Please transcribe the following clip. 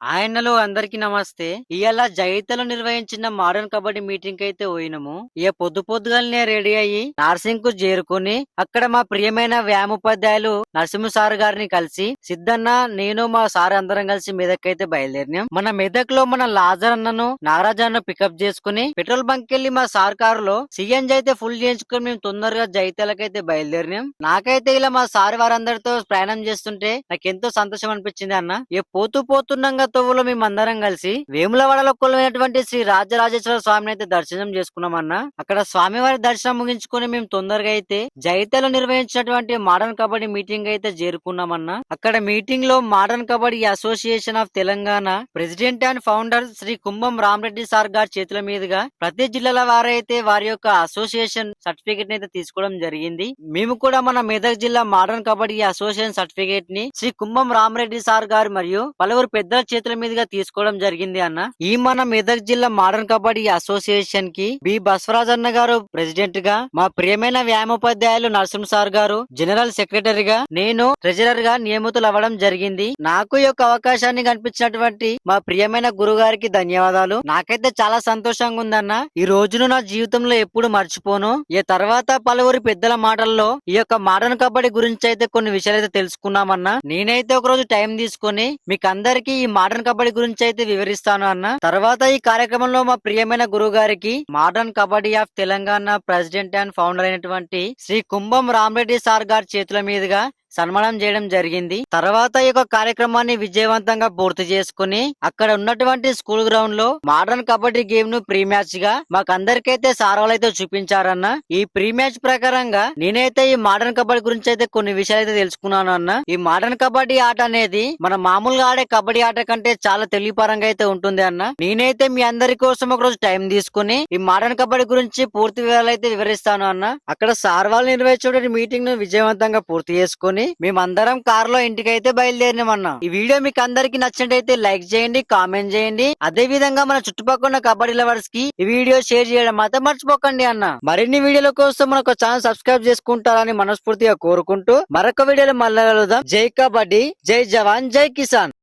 ఆయనలో అందరికి నమస్తే. ఇవాళ జైతలో నిర్వహించిన మోడర్న్ కబడ్డీ మీటింగ్ అయితే పోయినము. ఇక పొద్దు పొద్దుగాలనే రెడీ అయ్యి నార్సింగ్కు చేరుకుని అక్కడ మా ప్రియమైన వ్యాయామోపాధ్యాయులు నరసింహ సార్ గారిని కలిసి సిద్ధన్న నేను మా సార్ అందరం కలిసి మెదక్ అయితే బయలుదేరినాం. మన మెదక్లో మన లాజర్ అన్నను నాగరాజ్ అన్న పికప్ చేసుకుని పెట్రోల్ బంక్ వెళ్ళి మా సార్ కారులో సిఎన్జి అయితే ఫుల్ చేయించుకుని మేము తొందరగా జైతలకైతే బయలుదేరినాం. నాకైతే ఇలా మా సార్ వారందరితో ప్రయాణం చేస్తుంటే నాకు ఎంతో సంతోషం అనిపించింది అన్న. ఇక పోతూ పోతుండగా తోవులో మేము అందరం కలిసి వేములవాడలో కొలువైనటువంటి శ్రీ రాజరాజేశ్వర స్వామిని అయితే దర్శనం చేసుకున్నామన్నా. అక్కడ స్వామివారి దర్శనం ముగించుకుని మేము తొందరగా అయితే జైతలో నిర్వహించినటువంటి మోడర్న్ కబడ్డీ మీటింగ్ అయితే చేరుకున్నామన్న. అక్కడ మీటింగ్లో modern kabaddi association of Telangana president and founder Shri Kumbham Ramareddy sir గారి చేతుల మీదుగా ప్రతి జిల్లాల వారైతే వారి యొక్క అసోసియేషన్ సర్టిఫికేట్ అయితే తీసుకోవడం జరిగింది. మేము కూడా మన మెదక్ జిల్లా మోడర్న్ కబడ్డీ అసోసియేషన్ సర్టిఫికేట్ని శ్రీ కుంభం రామరెడ్డి సార్ గారు మరియు పలువురు పెద్దల చేతుల మీదుగా తీసుకోవడం జరిగింది అన్న. ఈ మన మెదక్ జిల్లా మోడర్న్ కబడ్డీ అసోసియేషన్కి బి. బసవరాజ్ అన్న గారు ప్రెసిడెంట్గా మా ప్రియమైన వ్యాయామోపాధ్యాయులు నరసింహ సార్ గారు జనరల్ సెక్రటరీగా నేను ట్రెజరర్గా నియమితులు అవ్వడం జరిగింది. నాకు ఈ యొక్క అవకాశాన్ని కనిపించినటువంటి మా ప్రియమైన గురువు గారికి ధన్యవాదాలు. నాకైతే చాలా సంతోషంగా ఉందన్న ఈ రోజును నా జీవితంలో ఎప్పుడు మర్చిపోను. ఈ తర్వాత పలువురు పెద్దల మాటల్లో ఈ యొక్క మోడర్న్ కబడ్డీ గురించి అయితే కొన్ని విషయాలు అయితే తెలుసుకున్నామన్నా. నేనైతే ఒక రోజు టైం తీసుకొని మీకు అందరికి ఈ మోడర్న్ కబడ్డీ గురించి అయితే వివరిస్తాను అన్న. తర్వాత ఈ కార్యక్రమంలో మా ప్రియమైన గురువు గారికి modern kabaddi of Telangana president and founder అయినటువంటి శ్రీ కుంభం రామరెడ్డి సార్ గారి చేతుల మీదుగా సన్మానం చేయడం జరిగింది. తర్వాత ఈ యొక్క కార్యక్రమాన్ని విజయవంతంగా పూర్తి చేసుకుని అక్కడ ఉన్నటువంటి స్కూల్ గ్రౌండ్లో మోడర్న్ కబడ్డీ గేమ్ను ప్రీ మ్యాచ్గా మాకందరికైతే సారవాలైతే చూపించారన్న. ఈ ప్రీ మ్యాచ్ ప్రకారంగా నేనైతే ఈ మోడర్న్ కబడ్డీ గురించి అయితే కొన్ని విషయాలు అయితే తెలుసుకున్నాను అన్న. ఈ మోడర్న్ కబడ్డీ ఆట అనేది మన మామూలుగా ఆడే కబడ్డీ ఆట కంటే చాలా తెలివిపరంగా అయితే ఉంటుంది అన్న. నేనైతే మీ అందరి కోసం ఒక రోజు టైం తీసుకుని ఈ మోడర్న్ కబడ్డీ గురించి పూర్తి వివరాలు అయితే వివరిస్తాను అన్న. అక్కడ సార్ వాళ్ళు నిర్వహించే మీటింగ్ను విజయవంతంగా పూర్తి చేసుకుని మేమందరం కార్లో ఇంటికైతే బయలుదేరినామన్నా. ఈ వీడియో మీకు అందరికి నచ్చినట్టయితే లైక్ చేయండి కామెంట్ చేయండి. అదే విధంగా మన చుట్టుపక్కల ఉన్న కబడ్డీ లవర్స్కి ఈ వీడియో షేర్ చేయడం మాత్రం మర్చిపోకండి అన్న. మరిన్ని వీడియోల కోసం మనకు ఛానల్ సబ్స్క్రైబ్ చేసుకుంటారని మనస్ఫూర్తిగా కోరుకుంటూ మరొక వీడియోలో మళ్ళీ కలుద్దాం. జై కబడ్డీ జై జవాన్ జై కిసాన్.